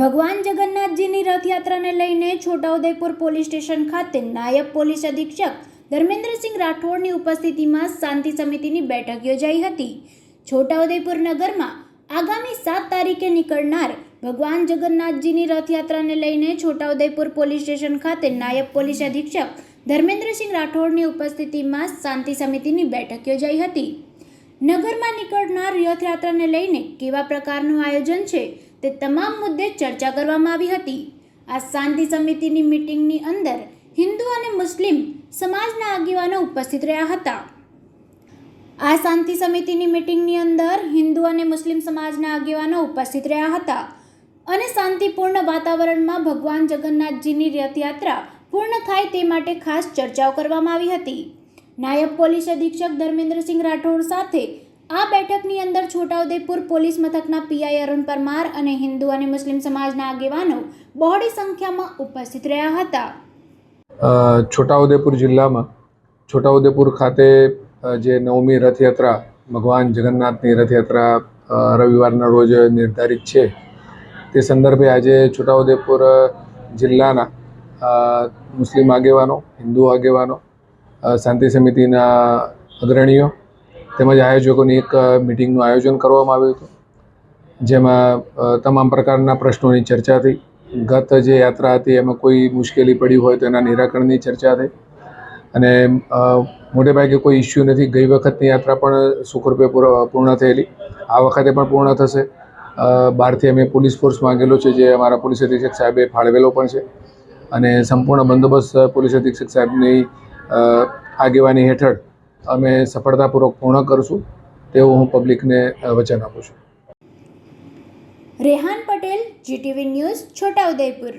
ભગવાન જગન્નાથજીની રથયાત્રાને લઈને છોટાઉદેપુર પોલીસ સ્ટેશન ખાતે નાયબ પોલીસ અધિક્ષક ધર્મેન્દ્રસિંહ રાઠોડની ઉપસ્થિતિમાં શાંતિ સમિતિની બેઠક યોજાઈ હતી. છોટાઉદેપુર નગરમાં આગામી સાત તારીખે નીકળનાર ભગવાન જગન્નાથજીની રથયાત્રાને લઈને છોટાઉદેપુર પોલીસ સ્ટેશન ખાતે નાયબ પોલીસ અધિક્ષક ધર્મેન્દ્રસિંહ રાઠોડની ઉપસ્થિતિમાં શાંતિ સમિતિની બેઠક યોજાઈ હતી. નગરમાં નીકળનાર રથયાત્રાને લઈને કેવા પ્રકારનું આયોજન છે? તે તમામ મુદ્દે ચર્ચા કરવામાં આવી હતી. આ શાંતિ સમિતિની મિટિંગની અંદર હિન્દુ અને મુસ્લિમ સમાજના આગેવાનો ઉપસ્થિત રહ્યા હતા. આ શાંતિ સમિતિની મિટિંગની અંદર હિન્દુ અને મુસ્લિમ સમાજના આગેવાનો ઉપસ્થિત રહ્યા હતા અને શાંતિપૂર્ણ વાતાવરણમાં ભગવાન જગન્નાથજીની રથયાત્રા પૂર્ણ થાય તે માટે ખાસ ચર્ચાઓ કરવામાં આવી હતી. નાયબ પોલીસ અધિક્ષક ધર્મેન્દ્રસિંહ રાઠોડ સાથે આ બેઠકની અંદર છોટાઉદેપુર પોલીસ મથકના પીઆઈ અરુણ પરમાર અને હિન્દુ અને મુસ્લિમ સમાજના આગેવાનો બહોળી સંખ્યામાં ઉપસ્થિત રહ્યા હતા. છોટાઉદેપુર જિલ્લામાં, છોટાઉદેપુર ખાતે જે નવમી રથયાત્રા, ભગવાન જગન્નાથની રથયાત્રા રવિવારના રોજ નિર્ધારિત છે, તે સંદર્ભે આજે છોટાઉદેપુર જિલ્લાના મુસ્લિમ આગેવાનો, હિન્દુ આગેવાનો શાંતિ સમિતિના અગ્રણીઓ તેમજ આયોજકોની એક મિટિંગનું આયોજન કરવામાં આવ્યું હતું. જેમાં તમામ પ્રકારના પ્રશ્નોની ચર્ચા થઈ. ગત જે યાત્રા હતી એમાં કોઈ મુશ્કેલી પડી હોય તો એના નિરાકરણની ચર્ચા થઈ. અને મોટેભાગે મોટે ભાગે કોઈ ઇસ્યુ નથી. ગઈ વખતની યાત્રા પણ સુખરૂપે પૂર્ણ થયેલી. આ વખતે પણ પૂર્ણ થશે. બહારથી અમે પોલીસ ફોર્સ માંગેલો છે જે અમારા પોલીસ અધિક્ષક સાહેબે ફાળવેલો પણ છે. અને સંપૂર્ણ બંદોબસ્ત પોલીસ અધિક્ષક સાહેબની આગેવાની હેઠળ અમે સફળતાપૂર્વક પૂર્ણ કરશું, તેવું હું પબ્લિકને વચન આપું છું. Rehan Patel, GTV news Chhota Udaipur